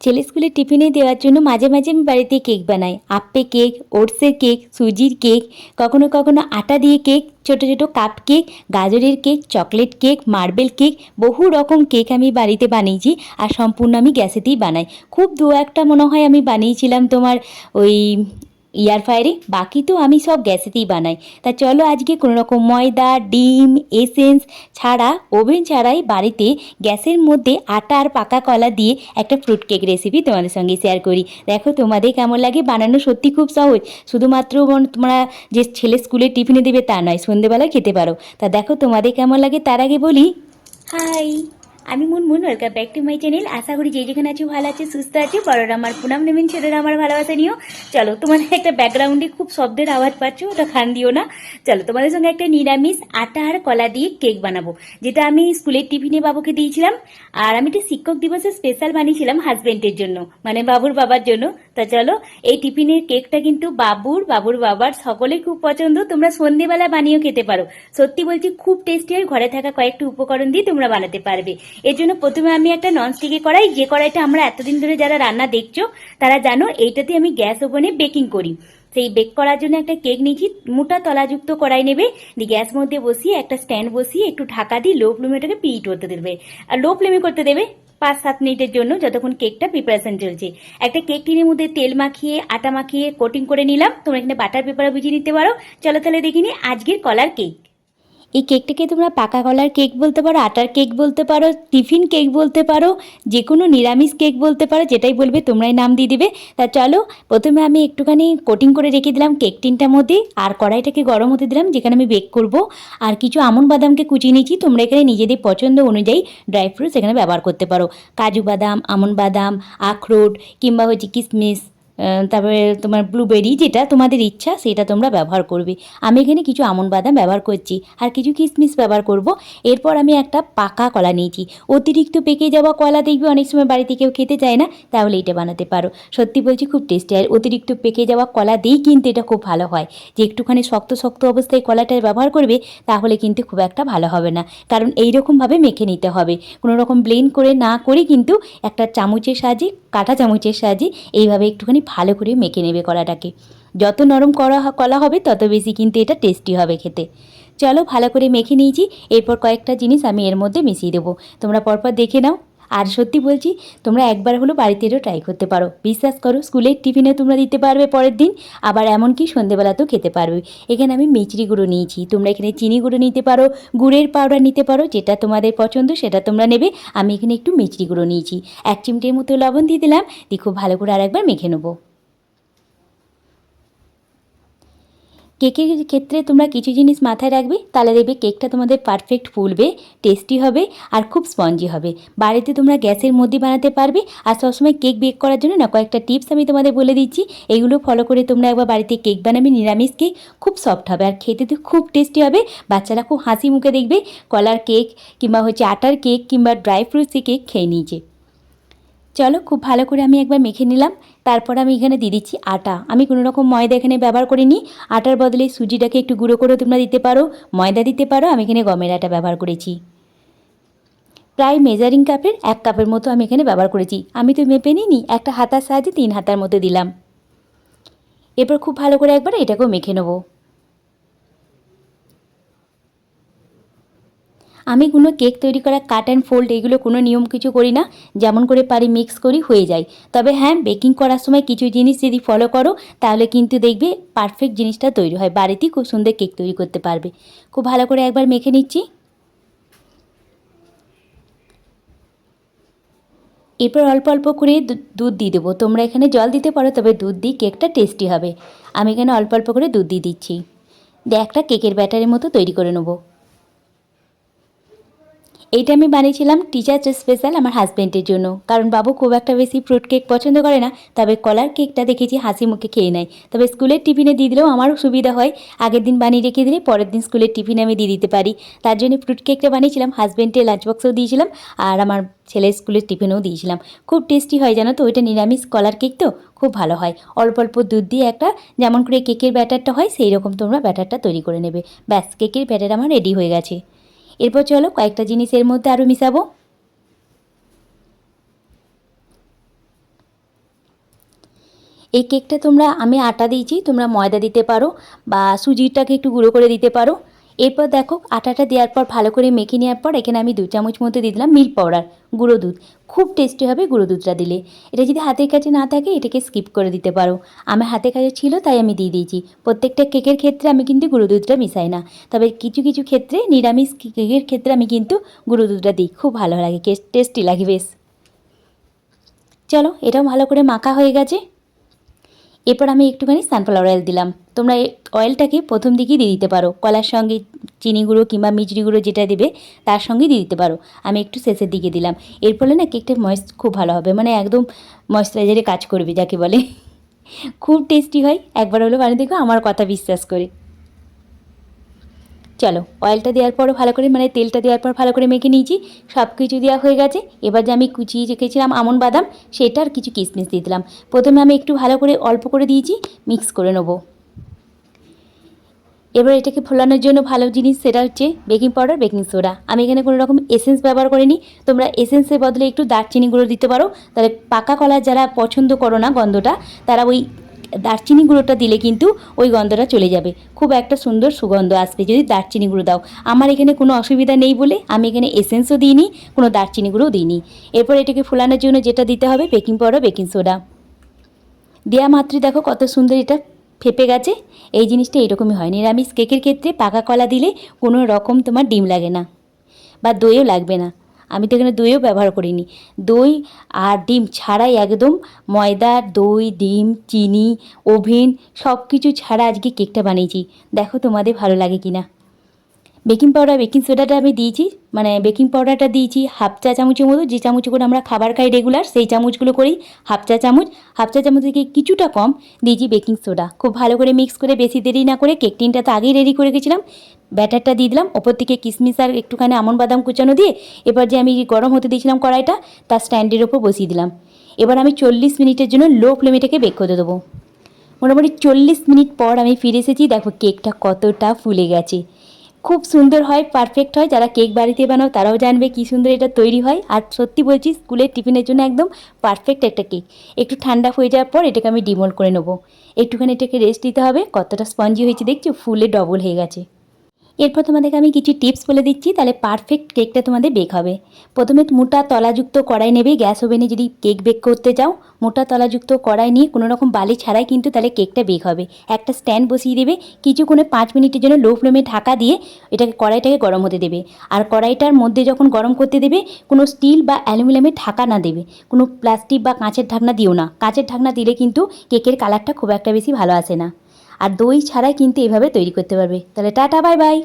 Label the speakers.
Speaker 1: ছেলে স্কুলে টিফিনে দেওয়ার জন্য মাঝে মাঝে আমি বাড়িতে কেক বানাই। আপে কেক, ওটসের কেক, সুজির কেক, কখনো কখনো আটা দিয়ে কেক, ছোট ছোট কাপ কেক, গাজরের cake, chocolate cake, marble cake, বহু রকম কেক আমি বাড়িতে বানিয়েছি আর সম্পূর্ণ আমি গ্যাসেতেই বানাই। খুব দু একটা মনে হয় আমি বানিয়েছিলাম তোমার ওই এয়ার ফায়ারে বাকি তো আমি সব গ্যাসেতেই বানাই। তা চলো আজকে কোনো রকম ময়দা, ডিম এসেন্স ছাড়া ওভেন ছাড়াই বাড়িতে গ্যাসের মধ্যে আটা আর পাকা কলা দিয়ে একটা ফ্রুট কেক রেসিপি তোমাদের সঙ্গে শেয়ার করি। দেখো তোমাদের কেমন লাগে? বানানো সত্যি খুব সহজ। শুধুমাত্র তোমরা যে ছেলে স্কুলে টিফিনে দেবে তা নয়, সন্ধেবেলায় খেতে পারো। তা দেখো তোমাদের কেমন লাগে? তার আগে বলি হাই আমি Munmun welcome back to my channel আশা করি যে যেখানে আছো ভালো আছে, সুস্থ আছো। বড়রা আমার পুনাম নেবেন ছেলেরা আমার ভালোবাসা নিও। চলো, তোমার একটা ব্যাকগ্রাউন্ডে খুব শব্দের আওয়াজ পাচ্ছ, ওটা খান দিও না। চলো, তোমাদের সঙ্গে একটা নিরামিষ আটা আর কলা দিয়ে কেক বানাবো, যেটা আমি স্কুলের টিফিনে বাবুকে দিয়েছিলাম। আর আমি একটা শিক্ষক দিবসের স্পেশাল বানিয়েছিলাম হাজব্যান্ডের জন্য মানে বাবুর বাবার জন্য। তা চলো, এই টিফিনের কেকটা কিন্তু বাবুর বাবুর বাবার, সকলের খুব পছন্দ। তোমরা সন্ধেবেলা বানিয়েও খেতে পারো। সত্যি বলছি, খুব টেস্টি হয় ঘরে থাকা কয়েকটা উপকরণ দিয়ে তোমরা বানাতে পারবে। এর জন্য প্রথমে আমি একটা ননস্টিকে কড়াই যে কড়াইটা আমরা এতদিন ধরে যারা রান্না দেখছ, তারা জানো এইটাতে আমি গ্যাস ওভেনে বেকিং করি। সেই বেক করার জন্য একটা কেক নিয়েছি, মোটা তলাযুক্ত কড়াই নেবে। দিয়ে গ্যাস মধ্যে বসিয়ে একটা স্ট্যান্ড বসিয়ে একটু ঢাকা দিয়ে লো ফ্লেমে ওটাকে পিট করতে দেবে। আর লো ফ্লেমে করতে দেবে পাঁচ সাত মিনিটের জন্য যতক্ষণ কেকটা প্রিপারেশন চলছে। একটা কেক টিনের মধ্যে তেল মাখিয়ে, আটা মাখিয়ে কোটিং করে নিলাম। তোমরা এখানে বাটার পেপারও বুঝিয়ে নিতে পারো। চলো তাহলে দেখিনি আজকের কলার কেক। এই কেকটাকে তোমরা পাকা কলার কেক বলতে পারো, আটার কেক বলতে পারো, টিফিন কেক বলতে পারো যে কোনো নিরামিষ কেক বলতে পারো, যেটাই বলবে তোমরাই নাম দিয়ে দিবে। তা চলো, প্রথমে আমি একটুখানি কোটিং করে রেখে দিলাম কেক টিনটার মধ্যে, আর কড়াইটাকে গরম হতে দিলাম, যেখানে আমি বেক করব। আর কিছু আমন বাদামকে কুচিয়ে নিয়েছি, তোমরা এখানে নিজেদের পছন্দ অনুযায়ী ড্রাই ফ্রুটস এখানে ব্যবহার করতে পারো। কাজু বাদাম, আমন বাদাম, আখরোট, কিংবা হচ্ছে কিশমিশ তারপরে তোমার ব্লুবেরি যেটা তোমাদের ইচ্ছা, সেটা তোমরা ব্যবহার করবে। আমি এখানে কিছু আমন বাদাম ব্যবহার করছি, আর কিছু কিশমিশ ব্যবহার করব। এরপর আমি একটা পাকা কলা নিয়েছি। অতিরিক্ত পেকে যাওয়া কলা দেখবে অনেক সময় বাড়িতে কেউ খেতে চায় না, তাহলে এটা বানাতে পারো। সত্যি বলছি, খুব টেস্টি আর অতিরিক্ত পেকে যাওয়া কলা দিয়েই কিন্তু এটা খুব ভালো হয়। যে একটুখানি শক্ত শক্ত অবস্থায় কলাটা ব্যবহার করবে, তাহলে কিন্তু খুব একটা ভালো হবে না। কারণ এই এইরকমভাবে মেখে নিতে হবে। কোনো রকম ব্লেন্ড করে না করে কিন্তু একটা চামচের সাহায্যে, কাঁটা চামচের সাহায্যে এইভাবে একটুখানি ভালো করে মেখে নেবে কলাটাকে। যত নরম করা কলা হবে, তত বেশি কিন্তু এটা টেস্টি হবে খেতে। চলো ভালো করে মেখে নিয়েছি, এরপর কয়েকটা জিনিস আমি এর মধ্যে মিশিয়ে দেবো। তোমরা পরপর দেখে নাও। আর সত্যি বলছি, তোমরা একবার হলো বাড়িতে এরও ট্রাই করতে পারো। বিশ্বাস করো, স্কুলের টিফিনে তোমরা দিতে পারবে পরের দিন, আবার এমনকি সন্ধেবেলাতেও খেতে পারবে। এখানে আমি মিচড়ি গুঁড়ো নিয়েছি, তোমরা এখানে চিনি গুঁড়ো নিতে পারো, গুড়ের পাউডার নিতে পারো, যেটা তোমাদের পছন্দ সেটা তোমরা নেবে। আমি এখানে একটু মিচড়ি গুঁড়ো নিয়েছি। এক চিমটির মতো লবণ দিয়ে দিলাম, দিয়ে খুব ভালো করে আরেকবার মেখে নেব। কেকের ক্ষেত্রে তোমরা কিছু জিনিস মাথায় রাখবে, তাহলে দেখবে কেকটা তোমাদের পারফেক্ট ফুলবে টেস্টি হবে আর খুব স্পঞ্জি হবে। বাড়িতে তোমরা গ্যাসের মধ্যে বানাতে পারবে আর সবসময় কেক বেক করার জন্য না কয়েকটা টিপস আমি তোমাদের বলে দিচ্ছি। এগুলো ফলো করে তোমরা একবার বাড়িতে কেক বানাবে, নিরামিষ কেক, খুব সফট হবে আর খেতে তো খুব টেস্টি হবে। বাচ্চারা খুব হাসি মুখে দেখবে, কলার কেক কিংবা হচ্ছে আটার কেক কিংবা ড্রাই ফ্রুটসি কেক খেয়ে নিয়েছে। চলো, খুব ভালো করে আমি একবার মেখে নিলাম। তারপর আমি এখানে দিয়ে দিচ্ছি আটা। আমি কোনো রকম ময়দা এখানে ব্যবহার করিনি। আটার বদলে সুজিটাকে একটু গুঁড়ো করে তোমরা দিতে পারো, ময়দা দিতে পারো। আমি এখানে গমের আটা ব্যবহার করেছি। প্রায় মেজারিং কাপের এক কাপের মতো আমি এখানে ব্যবহার করেছি। আমি তো মেপে নিইনি, একটা হাতার সাহায্যে তিন হাতার মতো দিলাম। এরপর খুব ভালো করে একবার এটাকেও মেখে নেব। আমি কোনো কেক তৈরি করা কাট অ্যান্ড ফোল্ড এগুলো কোনো নিয়ম কিছু করি না, যেমন করে পারি মিক্স করি, হয়ে যায়। তবে হ্যাঁ বেকিং করার সময় কিছু জিনিস যদি ফলো করো, তাহলে কিন্তু দেখবে পারফেক্ট জিনিসটা তৈরি হয়, বাড়িতেই খুব সুন্দর কেক তৈরি করতে পারবে। খুব ভালো করে একবার মেখে নিচ্ছি। এরপর অল্প অল্প করে দুধ দিয়ে দেবো। তোমরা এখানে জল দিতে পারো, তবে দুধ দিয়ে কেকটা টেস্টি হবে। আমি এখানে অল্প অল্প করে দুধ দিয়ে দিচ্ছি। দিয়ে একটা কেকের ব্যাটারের মতো তৈরি করে নেব। এইটা আমি বানিয়েছিলাম টিচার স্পেশাল আমার হাজব্যান্ডের জন্য। কারণ বাবু খুব একটা বেশি ফ্রুট কেক পছন্দ করে না, তবে কলার কেকটা দেখেছি হাসি মুখে খেয়ে নেয়। তবে স্কুলের টিফিনে দিয়ে দিলেও আমারও সুবিধা হয়, আগের দিন বানিয়ে রেখে দিলে পরের দিন স্কুলের টিফিনে আমি দিয়ে দিতে পারি। তার জন্য ফ্রুট কেকটা বানিয়েছিলাম হাজব্যান্ডের লাঞ্চ বক্সেও দিয়েছিলাম, আর আমার ছেলের স্কুলের টিফিনেও দিয়েছিলাম। খুব টেস্টি হয় জানো তো, ওইটা নিরামিষ কলার কেক তো, খুব ভালো হয়। অল্প অল্প দুধ দিয়ে একটা, যেমন করে কেকের ব্যাটারটা হয় সেই রকম তোমরা ব্যাটারটা তৈরি করে নেবে। ব্যাস কেকের ব্যাটার আমার রেডি হয়ে গেছে। এরপর চলো কয়েকটা জিনিস এর মধ্যে আরও মিশাবো। এই কেকটা তোমরা, আমি আটা দিয়েছি, তোমরা ময়দা দিতে পারো বা সুজিটাকে একটু গুঁড়ো করে দিতে পারো। এরপর দেখো, আটাটা দেওয়ার পর ভালো করে মেখে নেওয়ার পর এখানে আমি দু চামচ মতো দিয়ে দিলাম মিল্ক পাউডার, গুঁড়ো দুধ। খুব টেস্টি হবে গুঁড়ো দুধটা দিলে। এটা যদি হাতের কাছে না থাকে, এটাকে স্কিপ করে দিতে পারো। আমার হাতের কাছে ছিল, তাই আমি দিয়ে দিয়েছি। প্রত্যেকটা কেকের ক্ষেত্রে আমি কিন্তু গুঁড়ো দুধটা মিশাই না। তবে কিছু কিছু ক্ষেত্রে, নিরামিষ কেকের ক্ষেত্রে আমি কিন্তু গুঁড়ো দুধটা দিই। খুব ভালো লাগে, টেস্টি লাগে, বেশ। চলো, এটাও ভালো করে মাখা হয়ে গেছে। এরপর আমি একটুখানি সানফ্লাওয়ার অয়েল দিলাম। তোমরা অয়েলটাকে প্রথম দিকেই দিয়ে দিতে পারো। কলার সঙ্গে চিনি গুঁড়ো কিংবা মিচড়ি গুঁড়ো যেটা দেবে, তার সঙ্গে দিয়ে দিতে পারো। আমি একটু শেষের দিকে দিলাম। এর ফলে না কেকটা ময়েস্ট খুব ভালো হবে। মানে একদম ময়েশ্চারাইজারে কাজ করবে, যাকে বলে। খুব টেস্টি হয়। একবার হলো মানে দেখো, আমার কথা বিশ্বাস করে। চলো অয়েলটা দেওয়ার পরও ভালো করে মানে তেলটা দেওয়ার পর ভালো করে মেখে নিয়েছি। সব কিছু দেওয়া হয়ে গেছে। এবার যে আমি কুচিয়ে রেখেছিলাম আমন বাদাম, সেটা আর কিছু কিশমিশ দিয়ে দিলাম। প্রথমে আমি একটু ভালো করে, অল্প করে দিয়েছি মিক্স করে নেব। এবার এটাকে ফোলানোর জন্য ভালো জিনিস সেটা হচ্ছে বেকিং পাউডার বেকিং সোডা আমি এখানে কোনো রকম এসেন্স ব্যবহার করিনি। তোমরা এসেন্সের বদলে একটু দারচিনি গুঁড়ো দিতে পারো। তাহলে পাকা কলা যারা পছন্দ করো না গন্ধটা, তারা ওই দারচিনি গুঁড়োটা দিলে কিন্তু ওই গন্ধটা চলে যাবে। খুব একটা সুন্দর সুগন্ধ আসবে যদি দারচিনি গুঁড়ো দাও। আমার এখানে কোনো অসুবিধা নেই বলে আমি এখানে এসেন্সও দিইনি, কোনো দারচিনি গুঁড়োও দিইনি। এরপর এটাকে ফোলানোর জন্য যেটা দিতে হবে, বেকিং পাউডার, বেকিং সোডা। দেয়া মাত্রই দেখো কত সুন্দর এটা ফেপে গেছে। এই জিনিসটা এরকমই হয়। নিরামিষ কেকের ক্ষেত্রে পাকা কলা দিলে কোনো রকম তোমার ডিম লাগে না বা দইও লাগবে না। আমি তো এখানে দইও ব্যবহার করিনি। দই আর ডিম ছাড়াই একদম ময়দা, দই, ডিম, চিনি, ওভেন সব কিছু ছাড়া আজকে কেকটা বানিয়েছি। দেখো তোমাদের ভালো লাগে কি না বেকিং পাউডার, বেকিং সোডাটা আমি দিয়েছি মানে বেকিং পাউডারটা দিয়েছি হাফ চা চামচের মতো, যে চামচ করে আমরা খাবার খাই রেগুলার সেই চামচগুলো করেই হাফ চা চামচ। হাফ চা চামচ থেকে কিছুটা কম দিয়েছি বেকিং সোডা। খুব ভালো করে মিক্স করে, বেশি দেরি না করে কেক টিনটা তো আগেই রেডি করে রেখেছিলাম ব্যাটারটা দিয়ে দিলাম, ওপর থেকে কিশমিশ আর একটুখানি আমন বাদাম কুচানো দিয়ে এবার যে আমি গরম হতে দিয়েছিলাম কড়াইটা, তার স্ট্যান্ডের ওপর বসিয়ে দিলাম। এবার আমি চল্লিশ মিনিটের জন্য লো ফ্লেমেটাকে বেক করতে দেবো। মোটামুটি চল্লিশ মিনিট পর আমি ফিরে এসেছি, দেখো কেকটা কতটা ফুলে গেছে। খুব সুন্দর হয় পারফেক্ট হয়, যারা কেক বাড়িতে বানাও তারাও জানবে কী সুন্দর এটা তৈরি হয়। আর সত্যি বলছি, স্কুলের টিফিনের জন্য একদম পারফেক্ট একটা কেক। একটু ঠান্ডা হয়ে যাওয়ার পর এটাকে আমি ডিমোল্ড করে নেব। একটুখানি এটাকে রেস্ট দিতে হবে, কতটা স্পঞ্জি হয়েছে দেখছ, ফুলে ডবল হয়ে গেছে। এরপর তোমাদেরকে আমি কিছু টিপস বলে দিচ্ছি, তাহলে পারফেক্ট কেকটা তোমাদের বেক হবে। প্রথমে মোটা তলাযুক্ত কড়াই নেবে গ্যাস ওভেনে যদি কেক বেক করতে যাও মোটা তলাযুক্ত কড়াই নিয়ে কোনো রকম বালি ছাড়াই কিন্তু তাহলে কেকটা বেক হবে। একটা স্ট্যান্ড বসিয়ে দেবে, কিছুক্ষণে পাঁচ মিনিটের জন্য লো ফ্লেমে ঢাকা দিয়ে এটাকে, কড়াইটাকে গরম হতে দেবে। আর কড়াইটার মধ্যে যখন গরম করতে দেবে, কোনো স্টিল বা অ্যালুমিনিয়ামের ঢাকা না দেবে। কোনো প্লাস্টিক বা কাঁচের ঢাকনা দিও না। কাঁচের ঢাকনা দিলে কিন্তু কেকের কালারটা খুব একটা বেশি ভালো আসে না। আর দই ছাড়াই কিন্তু এভাবে তৈরি করতে পারবে। তাহলে টাটা বাই বাই।